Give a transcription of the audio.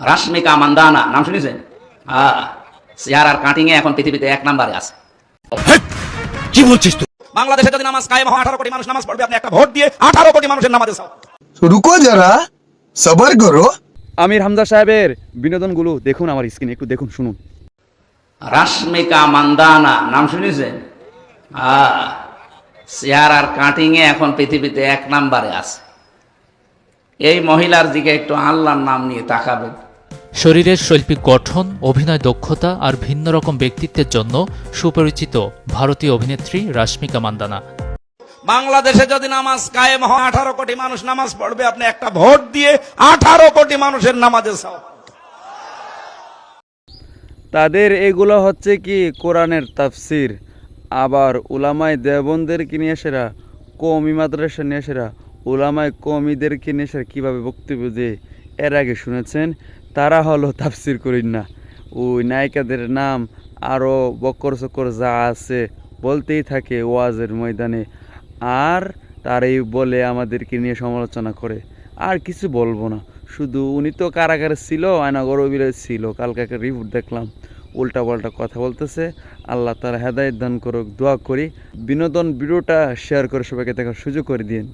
রাশ্মিকা মান্দানা নাম শুনেছেন? হ্যাঁ চেহারার কাটিংয়ে এখন পৃথিবীতে এক নাম্বারে আছে। কি বলছিস তুই? বাংলাদেশে যদি নামাজ কায়েম হয় আঠারো কোটি মানুষ নামাজ পড়বে আপনি একটা ভোট দিয়ে আঠারো কোটি মানুষের নামাজে চাও রুকো যারা সবার করো। আমির হামজা সাহেবের বিনোদনগুলো দেখুন আমার স্ক্রিনে একটু দেখুন শুনুন। রাশমিকা মান্দানা নাম শুনেছেন? হ্যাঁ চেহারার কাটিংয়ে এখন পৃথিবীতে এক নাম্বারে আছে। এই মহিলার দিকে একটু আল্লাহর নাম নিয়ে তাকাবেন। শরীরের শৈল্পিক গঠন অভিনয় দক্ষতা আর ভিন্ন রকম ব্যক্তিত্বের জন্য সুপরিচিত ভারতীয় অভিনেত্রী রাশ্মিকা মান্দানা। বাংলাদেশে যদি নামাজ কায়েম হয় আঠারো কোটি মানুষ নামাজ পড়বে আপনি একটা ভোট দিয়ে আঠারো কোটি মানুষের নামাজে তাদের এগুলো হচ্ছে কি? কোরআনের তাফসির। আবার উলামায় দেবনদেরকে নিয়ে এসেরা? কমি মাদ্রাসা নিয়ে এসেরা? উলামায় কমিদেরকে নিয়ে এসেরা? কীভাবে বক্তব্য দিয়ে? এর আগে শুনেছেন, তারা হলো তাফসির করিন না। ওই নায়িকাদের নাম আরও বক্কর চক্কর যা আছে বলতেই থাকে ওয়াজের ময়দানে। আর তারাই বলে আমাদেরকে নিয়ে সমালোচনা করে। আর কিছু বলব না। শুধু উনি তো কারাগারে ছিল আয়নাগর অভিনয় ছিল। কালকে একটা রিপোর্ট দেখলাম উল্টা পাল্টা কথা বলতেছে। আল্লাহ তারা হেদায়ত দান করুক, দোয়া করি। বিনোদন ভিডিওটা শেয়ার করে সবাইকে দেখার সুযোগ করে দিন